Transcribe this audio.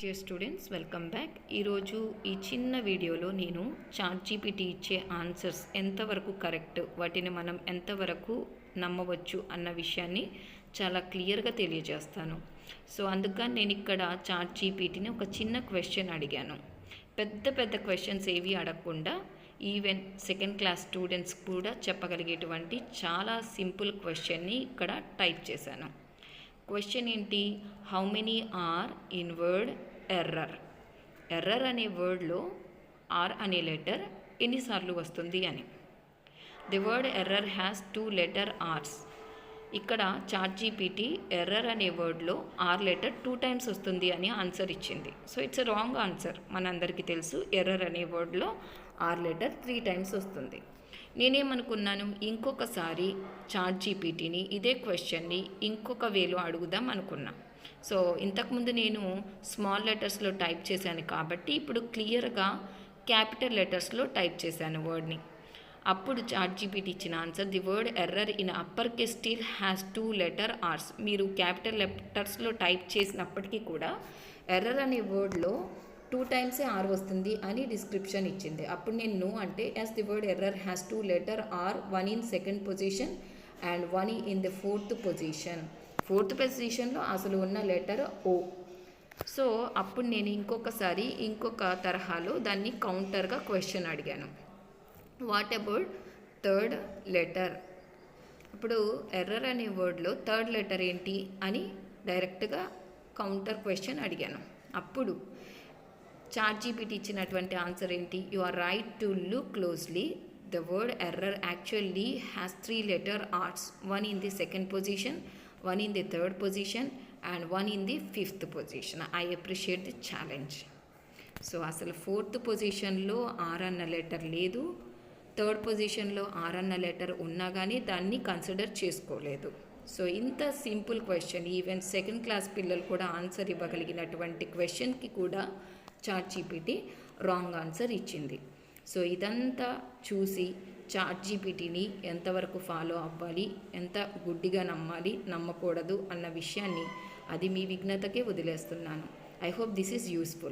Dear students welcome back ఈరోజు ఈ చిన్న వీడియోలో నేను చాట్ జీపీటీ ఇచ్చే ఆన్సర్స్ ఎంతవరకు కరెక్ట్ వాటిని మనం ఎంతవరకు నమ్మవచ్చు అన్న విషయాన్ని చాలా క్లియర్గా తెలియజేస్తాను. సో అందుకని నేను ఇక్కడ చాట్ జీపీటీని ఒక చిన్న క్వశ్చన్ అడిగాను. పెద్ద పెద్ద క్వశ్చన్స్ ఏవి అడగకుండా ఈవెన్ సెకండ్ క్లాస్ స్టూడెంట్స్ కూడా చెప్పగలిగేటువంటి చాలా సింపుల్ క్వశ్చన్ని ఇక్కడ టైప్ చేశాను. క్వశ్చన్ ఏంటి? How many R in word error error అనే వర్డ్లో ఆర్ అనే లెటర్ ఎన్నిసార్లు వస్తుంది అని. The word error has two letter Rs ఇక్కడ చాట్ జీపీటీ ఎర్రర్ అనే వర్డ్లో ఆర్ లెటర్ టూ టైమ్స్ వస్తుంది అని ఆన్సర్ ఇచ్చింది. సో ఇట్స్ రాంగ్ ఆన్సర్ మనందరికీ తెలుసు ఎర్రర్ అనే వర్డ్లో ఆర్ లెటర్ త్రీ టైమ్స్ వస్తుంది. నేనేమనుకున్నాను? ఇంకొకసారి చాట్ జీపీటీని ఇదే క్వశ్చన్ని ఇంకొక వేలో అడుగుదాం అనుకున్నా. సో ఇంతకుముందు నేను స్మాల్ లెటర్స్లో టైప్ చేశాను కాబట్టి ఇప్పుడు క్లియర్గా క్యాపిటల్ లెటర్స్లో టైప్ చేశాను వర్డ్ని. అప్పుడు చాట్ జీపీటీ ఇచ్చిన answer the word error in uppercase still has two letter R's. మీరు క్యాపిటల్ లెటర్స్లో టైప్ చేసినప్పటికీ కూడా ఎర్రర్ అనే వర్డ్లో టూ టైమ్సే ఆర్ వస్తుంది అని డిస్క్రిప్షన్ ఇచ్చింది. అప్పుడు నేను నో అంటే as the word error has two letter R one in second position and one in the fourth position fourth పొజిషన్లో అసలు ఉన్న లెటర్ ఓ సో అప్పుడు నేను ఇంకొకసారి ఇంకొక తరహాలో దాన్ని కౌంటర్గా క్వశ్చన్ అడిగాను. వాట్ అబౌట్ థర్డ్ లెటర్ ఇప్పుడు ఎర్రర్ అనే వర్డ్లో థర్డ్ లెటర్ ఏంటి అని డైరెక్ట్గా కౌంటర్ క్వశ్చన్ అడిగాను. అప్పుడు చాట్ జీపీటీ ఇచ్చినటువంటి ఆన్సర్ ఏంటి? You are right to look closely the word error actually has three letter R's one in the second position one in the third position and one in the fifth position I appreciate the challenge so అసలు fourth పొజిషన్లో R అన్న letter లేదు. Third పొజిషన్లో R అన్న letter ఉన్నా కానీ దాన్ని consider చేసుకోలేదు. సో ఇంత simple question even second class పిల్లలు కూడా ఆన్సర్ ఇవ్వగలిగినటువంటి క్వశ్చన్కి కూడా చాట్ జీపీటీ రాంగ్ ఆన్సర్ ఇచ్చింది. సో ఇదంతా చూసి చాట్ జీపీటీని ఎంతవరకు ఫాలో అవ్వాలి ఎంత గుడ్డిగా నమ్మాలి నమ్మకూడదు అన్న విషయాన్ని అది మీ విఘ్నతకే వదిలేస్తున్నాను. I hope this is useful.